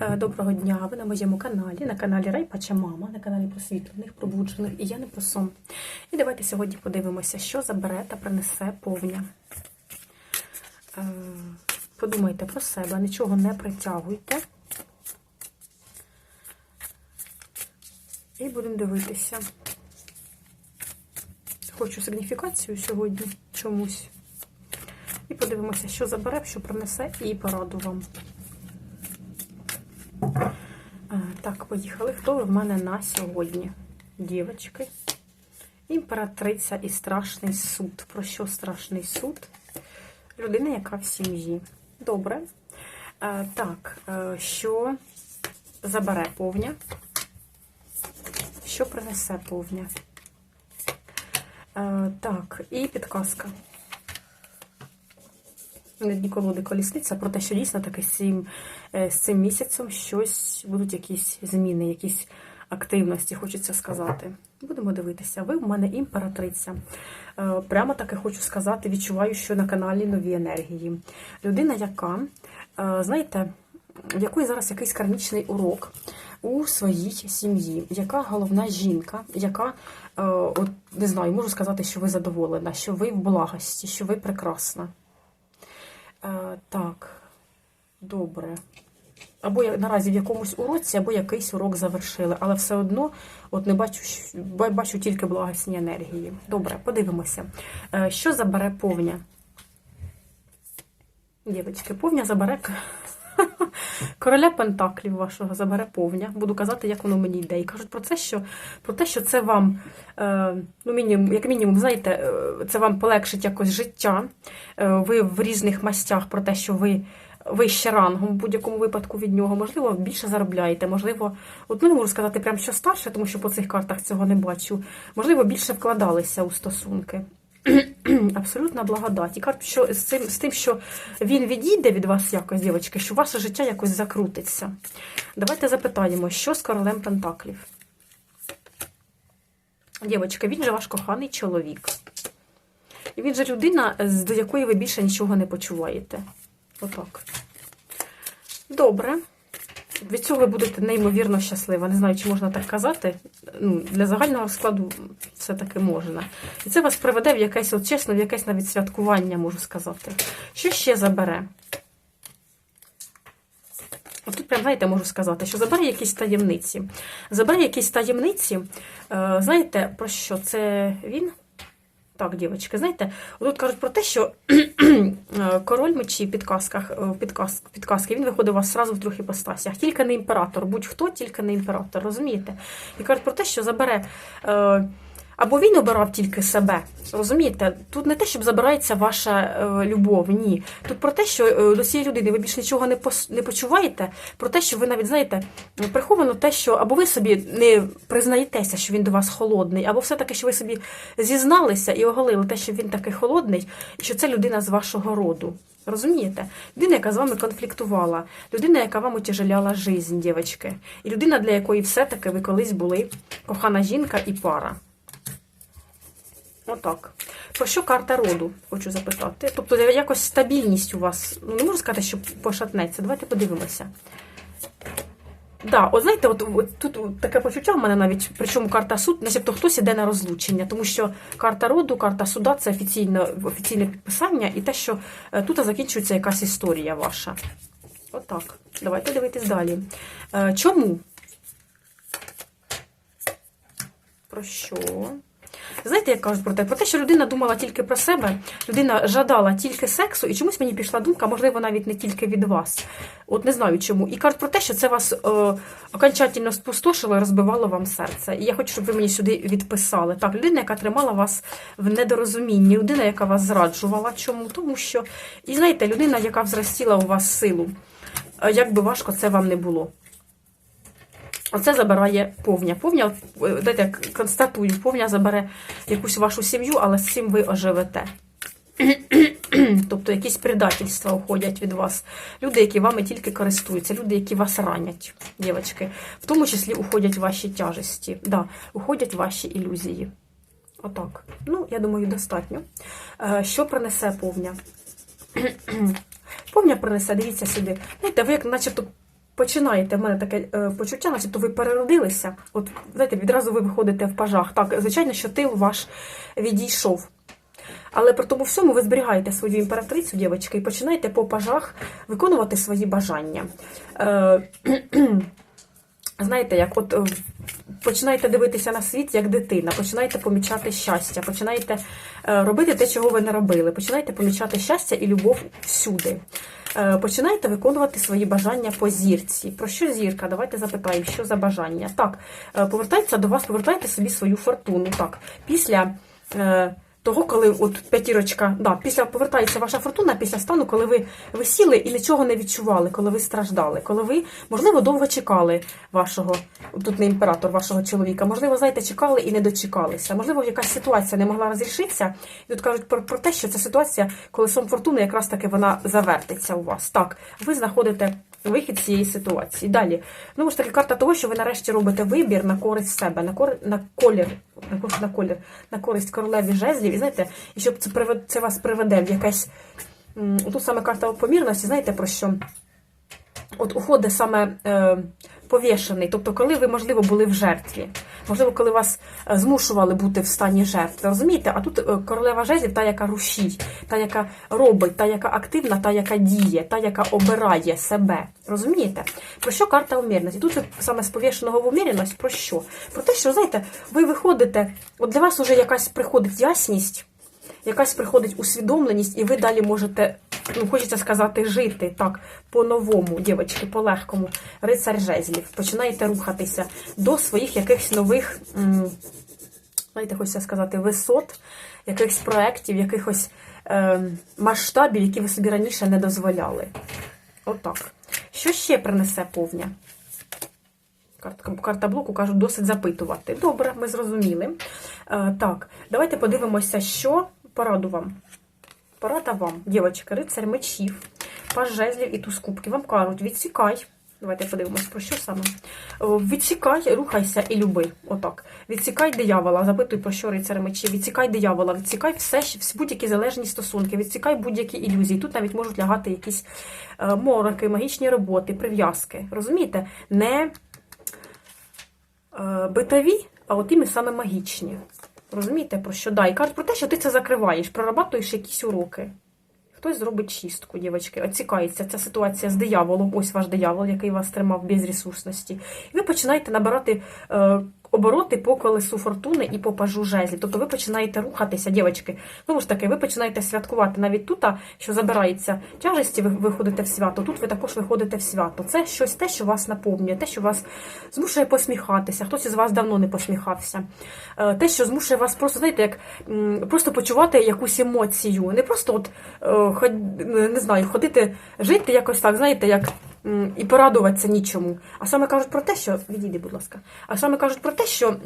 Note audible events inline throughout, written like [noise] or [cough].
Е, Доброго дня! Ви на моєму каналі, на каналі Райпача Мама, на каналі просвітлених, пробуджених і я не про сон. І давайте сьогодні подивимося, що забере та принесе повня. Е, Подумайте про себе, нічого не притягуйте. І будемо дивитися. Хочу сигніфікацію сьогодні чомусь. І подивимося, що забере, що принесе, і пораду вам. Е, Так, поїхали. Хто ви в мене на сьогодні? Дівочки. Імператриця і страшний суд. Про що страшний суд? Людина, яка в сім'ї. Добре. Е, Так, е, що забере повня? Що принесе повня? Е, Так, і підказка. На дні колоди колісниця про те, що дійсно таки з цим, е, з цим місяцем щось будуть якісь зміни, якісь активності, хочеться сказати. Будемо дивитися. Ви в мене імператриця. Е, Прямо таки хочу сказати, відчуваю, що на каналі нові енергії. Людина, яка, е, знаєте, в якої зараз якийсь кармічний урок у своїй сім'ї, яка головна жінка, яка, от не знаю, можу сказати, що ви задоволена, що ви в благості, що ви прекрасна. Так, добре. Або я наразі в якомусь уроці, або якийсь урок завершили, але все одно от не бачу, бачу тільки благосні енергії. Добре, подивимося. Е, Що забере повня? Дівчатки, повня забере [laughs] короля Пентаклів вашого забере повня. Буду казати, як воно мені йде. І кажуть про це, що про те, що це вам, е, ну мінімум, як мінімум, знаєте, е, це вам полегшить якось життя. Е, ви в різних мастях про те, що ви вище рангом в будь-якому випадку від нього, можливо, більше заробляєте, можливо, от ну, не можу сказати прям що старше, тому що по цих картах цього не бачу. Можливо, більше вкладалися у стосунки. [clears throat] Абсолютна благодать. І кажуть, що з цим, з тим, що він відійде від вас якось, дівчатки, що ваше життя якось закрутиться. Давайте запитаємо, що з королем Пентаклів? Дівчатка, він же ваш коханий чоловік. І він же людина, до якої ви більше нічого не почуваєте. Отак. Добре. Від цього ви будете неймовірно щаслива. Не знаю, чи можна так казати. Ну, для загального складу все-таки можна. І це вас приведе в якесь, от чесно, в якесь навіть святкування, можу сказати. Що ще забере? От тут прям, знаєте, можу сказати, що забере якісь таємниці. Забере якісь таємниці. Е, знаєте, про що? Це він? Так, дівчатки, знаєте, тут кажуть про те, що [clears throat] е, король мечі в підказках, е, підказ, підказки, він виходить у вас зразу в трьох іпостасях. Тільки не імператор, будь-хто, тільки не імператор, розумієте? І кажуть про те, що забере. Е, або він обирав тільки себе. Розумієте? Тут не те, щоб забирається ваша е, любов, ні. Тут про те, що е, до цієї людини ви більше нічого не, не почуваєте, про те, що ви навіть знаєте, приховано те, що або ви собі не признаєтеся, що він до вас холодний, або все-таки, що ви собі зізналися і оголили те, що він такий холодний, і що це людина з вашого роду. Розумієте? Людина, яка з вами конфліктувала, людина, яка вам утяжеляла жизнь, дівчатки. І людина, для якої все-таки ви колись були кохана жінка і пара. Отак. Про що карта роду, хочу запитати. Тобто якось стабільність у вас, ну не можу сказати, що пошатнеться. Давайте подивимося. Да, от знаєте, от, от тут таке почуття в мене навіть, причому карта суд, начебто хтось іде на розлучення, тому що карта роду, карта суда це офіційне, офіційне підписання, і те, що е, тут закінчується якась історія ваша. Отак. Давайте дивитись далі. Е, Чому? Про що? Знаєте, як кажуть про те? Про те, що людина думала тільки про себе, людина жадала тільки сексу, і чомусь мені пішла думка, можливо, навіть не тільки від вас. От не знаю чому. І кажуть про те, що це вас е, окончательно спустошило і розбивало вам серце. І я хочу, щоб ви мені сюди відписали. Так, людина, яка тримала вас в недорозумінні, людина, яка вас зраджувала. Чому? Тому що, і знаєте, людина, яка взростіла у вас силу. Е, Як би важко це вам не було. Оце забирає повня. Повня, е, дайте констатую, повня забере якусь вашу сім'ю, але з цим ви оживете. [clears throat] Тобто якісь предательства уходять від вас. Люди, які вами тільки користуються, люди, які вас ранять, дівчатки. В тому числі уходять ваші тяжесті, да, уходять ваші ілюзії. Отак. Ну, я думаю, достатньо. Е, Що принесе повня? [clears throat] Повня принесе, дивіться сюди. Знаєте, ви як начебто починаєте, в мене таке е, почуття, начебто ви переродилися. От, знаєте, відразу ви виходите в пажах. Так, звичайно, що тил ваш відійшов. Але при тому всьому ви зберігаєте свою імператрицю, дівчатки, і починаєте по пажах виконувати свої бажання. Е, [clears throat] знаєте, як от е, починаєте дивитися на світ як дитина, починаєте помічати щастя, починаєте е, робити те, чого ви не робили, починаєте помічати щастя і любов всюди. Е, Починаєте виконувати свої бажання по зірці. Про що зірка? Давайте запитаємо, що за бажання. Так, повертається до вас, повертайте собі свою фортуну. Так, після. Того, коли от п'ятірочка, да, після повертається ваша фортуна після стану, коли ви висіли і нічого не відчували, коли ви страждали, коли ви, можливо, довго чекали вашого, тут не імператор, вашого чоловіка, можливо, знаєте, чекали і не дочекалися. Можливо, якась ситуація не могла розрішитися. І тут кажуть про, про те, що ця ситуація, коли сон фортуни, якраз таки вона завертиться у вас. Так, ви знаходите вихід з цієї ситуації. Далі, ну ж таки, карта того, що ви нарешті робите вибір на користь себе, на кор... на колір, на колір, на користь королеві жезлів. І знаєте, і щоб це привед... це вас приведе в якесь. Тут саме карта помірності, знаєте про що? От уходить саме е, повішений, тобто, коли ви, можливо, були в жертві, можливо, коли вас е, змушували бути в стані жертви, розумієте? А тут е, королева жезлів, та, яка рушить, та, яка робить, та, яка активна, та, яка діє, та, яка обирає себе. Розумієте? Про що карта умірності? Тут саме з повішеного в умірність, про що? Про те, що, знаєте, ви виходите, от для вас вже якась приходить ясність, якась приходить усвідомленість, і ви далі можете, хочеться сказати, жити так, по-новому, дівчатки, по-легкому. Рицар жезлів. Починаєте рухатися до своїх якихось нових, знаєте, хочеться сказати, висот, якихось проєктів, якихось е, масштабів, які ви собі раніше не дозволяли. Отак. Що ще принесе повня? Карта блоку кажуть, досить запитувати. Добре, ми зрозуміли. Е, так, давайте подивимося, що пораду вам. Порада вам, дівчатка, рицарь мечів, паж жезлів і туз кубків. Вам кажуть, відсікай. Давайте подивимось, про що саме. Відсікай, рухайся і люби. Отак. Відсікай диявола, запитуй про що рицар мечів. Відсікай диявола, відсікай все, будь-які залежні стосунки, відсікай будь-які ілюзії. Тут навіть можуть лягати якісь е, мороки, магічні роботи, прив'язки. Розумієте? Не е, битові, а от іми саме магічні. Розумієте, про що? Да, і кажуть про те, що ти це закриваєш, прорабатуєш якісь уроки. Хтось зробить чистку, дівчатки, оцікається ця ситуація з дияволом, ось ваш диявол, який вас тримав без ресурсності. І ви починаєте набирати е, обороти по колесу фортуни і по пажу жезлів. Тобто ви починаєте рухатися, дівчатки. Ну ж таки, ви починаєте святкувати навіть тут, що забирається тяжесті, ви виходите в свято. Тут ви також виходите в свято. Це щось те, що вас наповнює, те, що вас змушує посміхатися. Хтось із вас давно не посміхався. Е, Те, що змушує вас просто, знаєте, як просто почувати якусь емоцію. Не просто от е, не знаю, ходити, жити якось так, знаєте, як. І порадуватися нічому. А саме кажуть про те, що. Відійди, будь ласка. А саме кажуть про те, що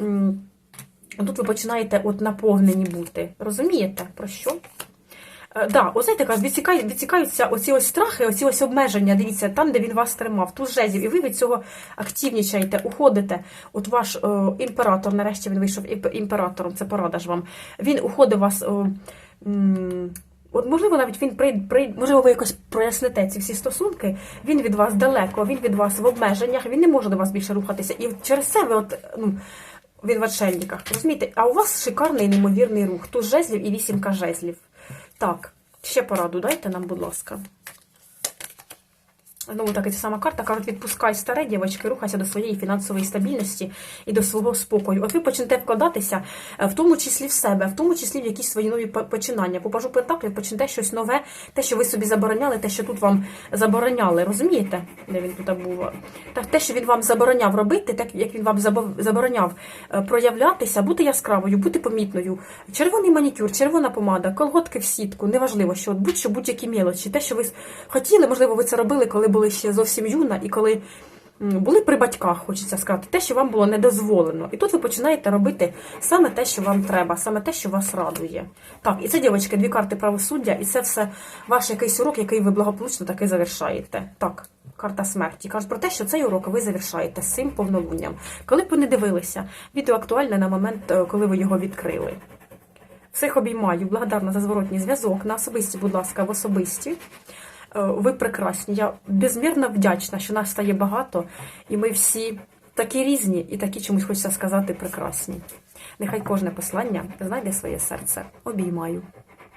тут ви починаєте от наповнені бути. Розумієте, про що? Е, Да, от знаєте, кажуть, відсікай, відсікаються оці ось страхи, оці ось обмеження, дивіться, там, де він вас тримав, тут жезів, і ви від цього активнічаєте, уходите. От ваш е, імператор, нарешті він вийшов імператором, це порада ж вам. Він уходить вас. Е, м, От, можливо, навіть він прийде, прийде, можливо, ви якось проясните ці всі стосунки. Він від вас далеко, він від вас в обмеженнях, він не може до вас більше рухатися. І через це ви от, ну, він в отшельниках. Розумієте? А у вас шикарний неймовірний рух. Тут жезлів і вісімка жезлів. Так, ще пораду дайте нам, будь ласка. Знову таки, ця сама карта, кажуть, відпускай старе, дівчатки, рухайся до своєї фінансової стабільності і до свого спокою. От ви почнете вкладатися, е, в тому числі в себе, в тому числі в якісь свої нові починання. По пажу Пентаклів почнете щось нове, те, що ви собі забороняли, те, що тут вам забороняли. Розумієте? Де він тут був? Так, те, що він вам забороняв робити, так як він вам забороняв е, проявлятися, бути яскравою, бути помітною. Червоний манікюр, червона помада, колготки в сітку, неважливо, що от будь-що будь-які мелочі. Те, що ви хотіли, можливо, ви це робили, коли були ще зовсім юна, і коли були при батьках, хочеться сказати, те, що вам було не дозволено. І тут ви починаєте робити саме те, що вам треба, саме те, що вас радує. Так, і це, дівчатки, дві карти правосуддя, і це все ваш якийсь урок, який ви благополучно таки завершаєте. Так. Карта смерті. Кажуть про те, що цей урок ви завершаєте з цим повнолунням. Коли б ви не дивилися, відео актуальне на момент, е, коли ви його відкрили. Всіх обіймаю, благодарна за зворотній зв'язок. На особисті, будь ласка, в особисті. Ви прекрасні. Я безмірно вдячна, що нас стає багато, і ми всі такі різні, і такі чомусь хочеться сказати прекрасні. Нехай кожне послання знайде своє серце. Обіймаю.